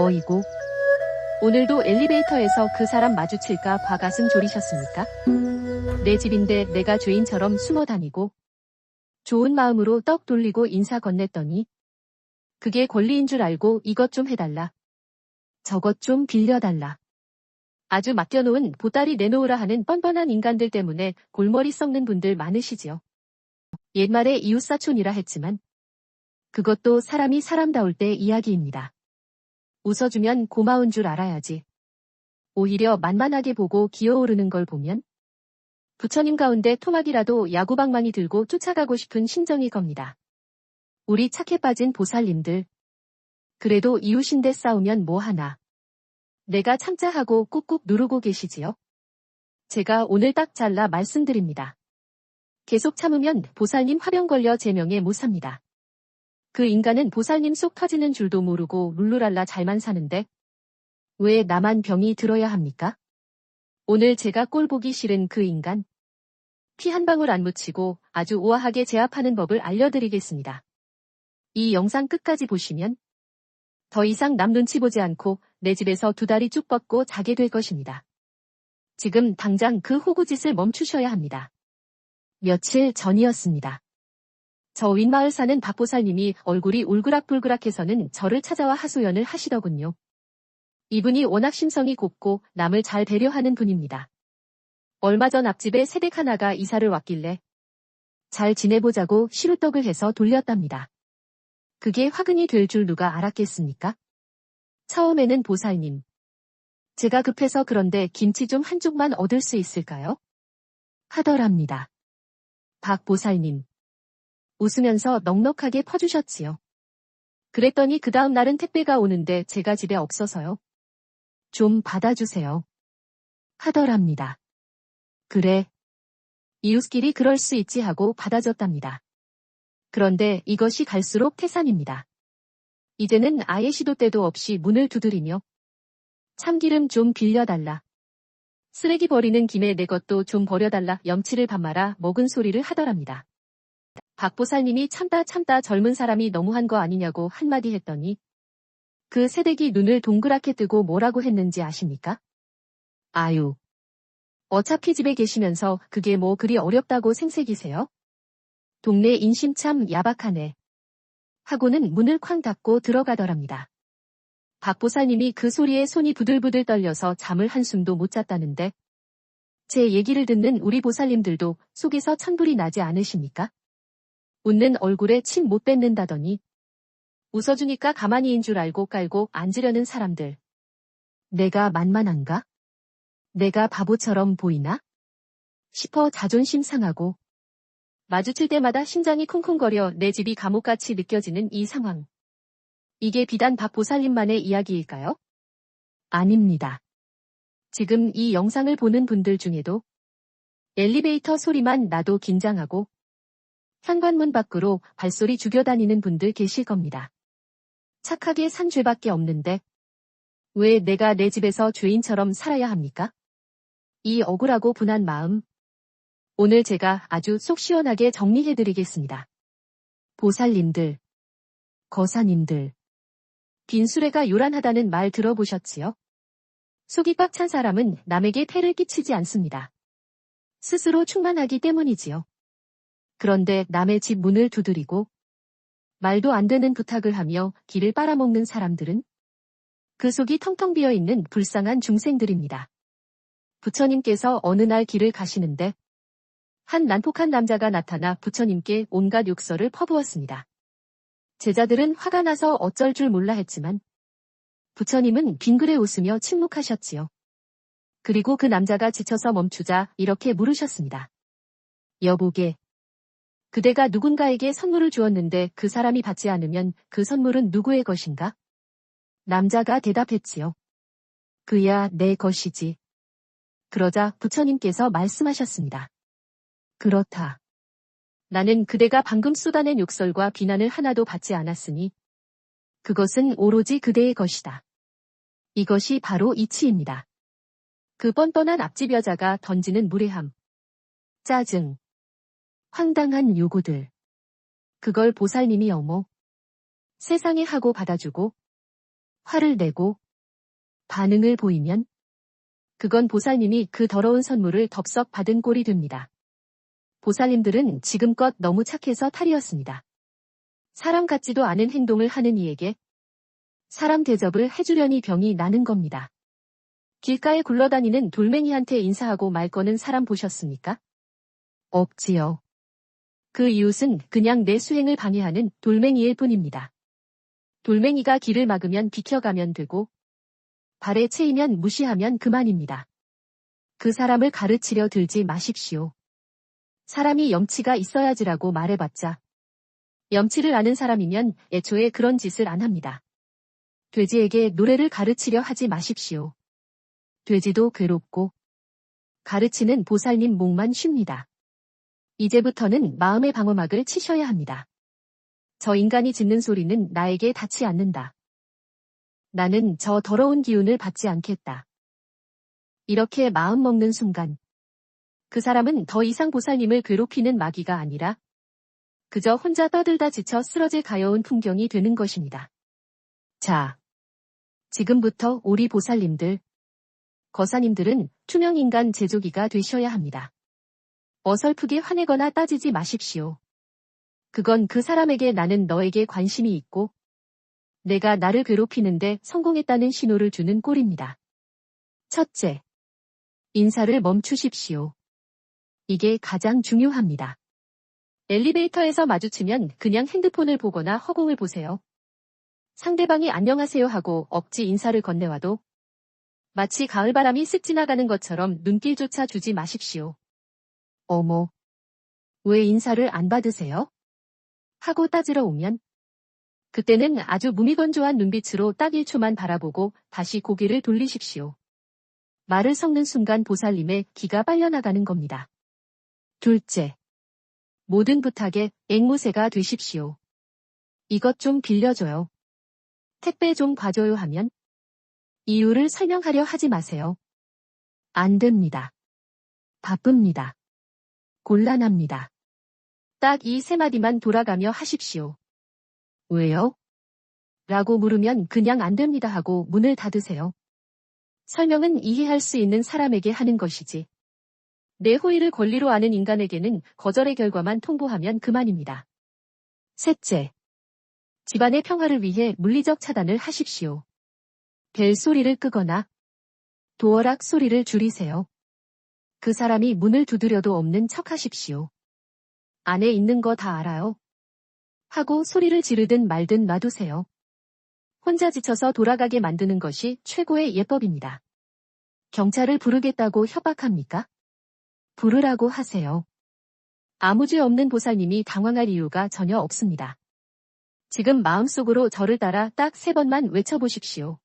어이구. 오늘도 엘리베이터에서 그 사람 마주칠까 과가슴 졸이셨습니까? 내 집인데 내가 죄인처럼 숨어 다니고 좋은 마음으로 떡 돌리고 인사 건넸더니 그게 권리인 줄 알고 이것 좀 해달라. 저것 좀 빌려달라. 아주 맡겨놓은 보따리 내놓으라 하는 뻔뻔한 인간들 때문에 골머리 썩는 분들 많으시지요. 옛말에 이웃사촌이라 했지만 그것도 사람이 사람다울 때 이야기입니다. 웃어주면 고마운 줄 알아야지. 오히려 만만하게 보고 기어오르는 걸 보면 부처님 가운데 토막이라도 야구방망이 들고 쫓아가고 싶은 심정이 겁니다. 우리 착해 빠진 보살님들. 그래도 이웃인데 싸우면 뭐하나. 내가 참자 하고 꾹꾹 누르고 계시지요? 제가 오늘 딱 잘라 말씀드립니다. 계속 참으면 보살님 화병 걸려 제명에 못 삽니다. 그 인간은 보살님 속 터지는 줄도 모르고 룰루랄라 잘만 사는데 왜 나만 병이 들어야 합니까? 오늘 제가 꼴 보기 싫은 그 인간. 피 한 방울 안 묻히고 아주 우아하게 제압하는 법을 알려드리겠습니다. 이 영상 끝까지 보시면 더 이상 남 눈치 보지 않고 내 집에서 두 다리 쭉 뻗고 자게 될 것입니다. 지금 당장 그 호구짓을 멈추셔야 합니다. 며칠 전이었습니다. 저 윗마을 사는 박보살님이 얼굴이 울그락불그락해서는 저를 찾아와 하소연을 하시더군요. 이분이 워낙 심성이 곱고 남을 잘 배려하는 분입니다. 얼마 전 앞집에 새댁 하나가 이사를 왔길래 잘 지내보자고 시루떡을 해서 돌렸답니다. 그게 화근이 될 줄 누가 알았겠습니까? 처음에는 보살님. 제가 급해서 그런데 김치 좀 한 쪽만 얻을 수 있을까요? 하더랍니다. 박 보살님. 웃으면서 넉넉하게 퍼주셨지요. 그랬더니 그 다음 날은 택배가 오는데 제가 집에 없어서요. 좀 받아주세요. 하더랍니다. 그래. 이웃끼리 그럴 수 있지 하고 받아줬답니다. 그런데 이것이 갈수록 태산입니다. 이제는 아예 시도 때도 없이 문을 두드리며 참기름 좀 빌려달라. 쓰레기 버리는 김에 내 것도 좀 버려달라 염치를 밥 말아 먹은 소리를 하더랍니다. 박보살님이 참다 참다 젊은 사람이 너무한 거 아니냐고 한마디 했더니 그 새댁이 눈을 동그랗게 뜨고 뭐라고 했는지 아십니까? 아유. 어차피 집에 계시면서 그게 뭐 그리 어렵다고 생색이세요? 동네 인심 참 야박하네. 하고는 문을 쾅 닫고 들어가더랍니다. 박보살님이 그 소리에 손이 부들부들 떨려서 잠을 한숨도 못 잤다는데 제 얘기를 듣는 우리 보살님들도 속에서 천불이 나지 않으십니까? 웃는 얼굴에 침 못 뱉는다더니 웃어주니까 가만히인 줄 알고 깔고 앉으려는 사람들. 내가 만만한가? 내가 바보처럼 보이나? 싶어 자존심 상하고 마주칠 때마다 심장이 쿵쿵거려 내 집이 감옥같이 느껴지는 이 상황. 이게 비단 박 보살님만의 이야기일까요? 아닙니다. 지금 이 영상을 보는 분들 중에도 엘리베이터 소리만 나도 긴장하고 현관문 밖으로 발소리 죽여다니는 분들 계실 겁니다. 착하게 산 죄밖에 없는데 왜 내가 내 집에서 죄인처럼 살아야 합니까? 이 억울하고 분한 마음 오늘 제가 아주 속 시원하게 정리해드리겠습니다. 보살님들, 거사님들, 빈수레가 요란하다는 말 들어보셨지요? 속이 꽉 찬 사람은 남에게 폐를 끼치지 않습니다. 스스로 충만하기 때문이지요. 그런데 남의 집 문을 두드리고 말도 안 되는 부탁을 하며 길을 빨아먹는 사람들은 그 속이 텅텅 비어 있는 불쌍한 중생들입니다. 부처님께서 어느 날 길을 가시는데 한 난폭한 남자가 나타나 부처님께 온갖 욕설을 퍼부었습니다. 제자들은 화가 나서 어쩔 줄 몰라 했지만 부처님은 빙그레 웃으며 침묵하셨지요. 그리고 그 남자가 지쳐서 멈추자 이렇게 물으셨습니다. 여보게, 그대가 누군가에게 선물을 주었는데 그 사람이 받지 않으면 그 선물은 누구의 것인가? 남자가 대답했지요. 그야 내 것이지. 그러자 부처님께서 말씀하셨습니다. 그렇다. 나는 그대가 방금 쏟아낸 욕설과 비난을 하나도 받지 않았으니 그것은 오로지 그대의 것이다. 이것이 바로 이치입니다. 그 뻔뻔한 앞집 여자가 던지는 무례함, 짜증, 황당한 요구들. 그걸 보살님이 어머 세상에 하고 받아주고 화를 내고 반응을 보이면 그건 보살님이 그 더러운 선물을 덥석 받은 꼴이 됩니다. 보살님들은 지금껏 너무 착해서 탈이었습니다. 사람 같지도 않은 행동을 하는 이에게 사람 대접을 해주려니 병이 나는 겁니다. 길가에 굴러다니는 돌멩이한테 인사하고 말 거는 사람 보셨습니까? 없지요. 그 이웃은 그냥 내 수행을 방해하는 돌멩이일 뿐입니다. 돌멩이가 길을 막으면 비켜가면 되고 발에 채이면 무시하면 그만입니다. 그 사람을 가르치려 들지 마십시오. 사람이 염치가 있어야지라고 말해봤자 염치를 아는 사람이면 애초에 그런 짓을 안 합니다. 돼지에게 노래를 가르치려 하지 마십시오. 돼지도 괴롭고 가르치는 보살님 목만 쉽니다. 이제부터는 마음의 방어막을 치셔야 합니다. 저 인간이 짓는 소리는 나에게 닿지 않는다. 나는 저 더러운 기운을 받지 않겠다. 이렇게 마음 먹는 순간 그 사람은 더 이상 보살님을 괴롭히는 마귀가 아니라 그저 혼자 떠들다 지쳐 쓰러질 가여운 풍경이 되는 것입니다. 자, 지금부터 우리 보살님들, 거사님들은 투명인간 제조기가 되셔야 합니다. 어설프게 화내거나 따지지 마십시오. 그건 그 사람에게 나는 너에게 관심이 있고 내가 나를 괴롭히는데 성공했다는 신호를 주는 꼴입니다. 첫째, 인사를 멈추십시오. 이게 가장 중요합니다. 엘리베이터에서 마주치면 그냥 핸드폰을 보거나 허공을 보세요. 상대방이 안녕하세요 하고 억지 인사를 건네와도 마치 가을바람이 쓱 지나가는 것처럼 눈길조차 주지 마십시오. 어머. 왜 인사를 안 받으세요? 하고 따지러 오면 그때는 아주 무미건조한 눈빛으로 딱 1초만 바라보고 다시 고개를 돌리십시오. 말을 섞는 순간 보살님의 기가 빨려나가는 겁니다. 둘째. 모든 부탁에 앵무새가 되십시오. 이것 좀 빌려줘요. 택배 좀 봐줘요 하면 이유를 설명하려 하지 마세요. 안 됩니다. 바쁩니다. 곤란합니다. 딱 이 세 마디만 돌아가며 하십시오. 왜요? 라고 물으면 그냥 안 됩니다 하고 문을 닫으세요. 설명은 이해할 수 있는 사람에게 하는 것이지. 내 호의를 권리로 아는 인간에게는 거절의 결과만 통보하면 그만입니다. 셋째. 집안의 평화를 위해 물리적 차단을 하십시오. 벨 소리를 끄거나 도어락 소리를 줄이세요. 그 사람이 문을 두드려도 없는 척 하십시오. 안에 있는 거 다 알아요. 하고 소리를 지르든 말든 놔두세요. 혼자 지쳐서 돌아가게 만드는 것이 최고의 예법입니다. 경찰을 부르겠다고 협박합니까? 부르라고 하세요. 아무 죄 없는 보살님이 당황할 이유가 전혀 없습니다. 지금 마음속으로 저를 따라 딱 세 번만 외쳐보십시오.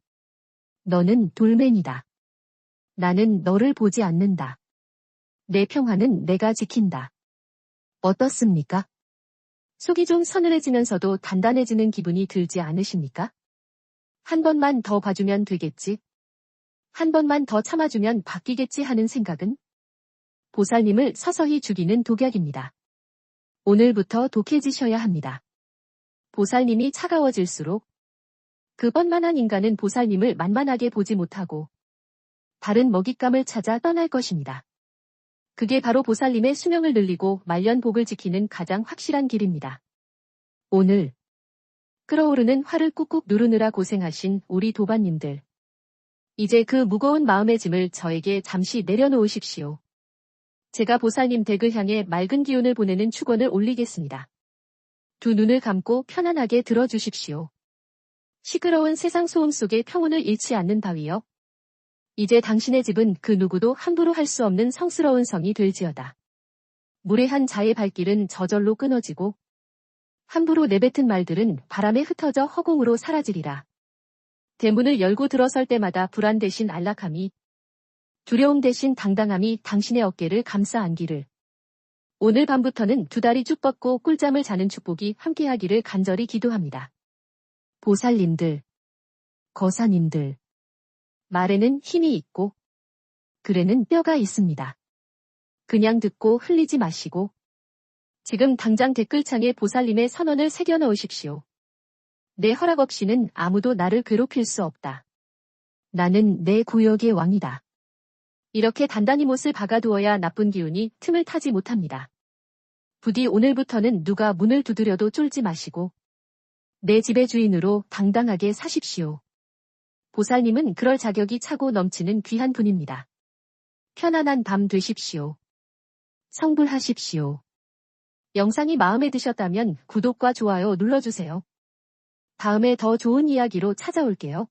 너는 돌멩이다. 나는 너를 보지 않는다. 내 평화는 내가 지킨다. 어떻습니까? 속이 좀 서늘해지면서도 단단해지는 기분이 들지 않으십니까? 한 번만 더 봐주면 되겠지. 한 번만 더 참아주면 바뀌겠지 하는 생각은 보살님을 서서히 죽이는 독약입니다. 오늘부터 독해지셔야 합니다. 보살님이 차가워질수록 그 번만한 인간은 보살님을 만만하게 보지 못하고 다른 먹잇감을 찾아 떠날 것입니다. 그게 바로 보살님의 수명을 늘리고 말년복을 지키는 가장 확실한 길입니다. 오늘 끓어오르는 화를 꾹꾹 누르느라 고생하신 우리 도반님들. 이제 그 무거운 마음의 짐을 저에게 잠시 내려놓으십시오. 제가 보살님 댁을 향해 맑은 기운을 보내는 축원을 올리겠습니다. 두 눈을 감고 편안하게 들어주십시오. 시끄러운 세상 소음 속에 평온을 잃지 않는 바위여. 이제 당신의 집은 그 누구도 함부로 할 수 없는 성스러운 성이 될지어다. 무례한 자의 발길은 저절로 끊어지고 함부로 내뱉은 말들은 바람에 흩어져 허공으로 사라지리라. 대문을 열고 들어설 때마다 불안 대신 안락함이 두려움 대신 당당함이 당신의 어깨를 감싸 안기를. 오늘 밤부터는 두 다리 쭉 뻗고 꿀잠을 자는 축복이 함께하기를 간절히 기도합니다. 보살님들, 거사님들, 말에는 힘이 있고 글에는 뼈가 있습니다. 그냥 듣고 흘리지 마시고 지금 당장 댓글창에 보살님의 선언을 새겨 넣으십시오. 내 허락 없이는 아무도 나를 괴롭힐 수 없다. 나는 내 구역의 왕이다. 이렇게 단단히 못을 박아두어야 나쁜 기운이 틈을 타지 못합니다. 부디 오늘부터는 누가 문을 두드려도 쫄지 마시고 내 집의 주인으로 당당하게 사십시오. 보살님은 그럴 자격이 차고 넘치는 귀한 분입니다. 편안한 밤 되십시오. 성불하십시오. 영상이 마음에 드셨다면 구독과 좋아요 눌러주세요. 다음에 더 좋은 이야기로 찾아올게요.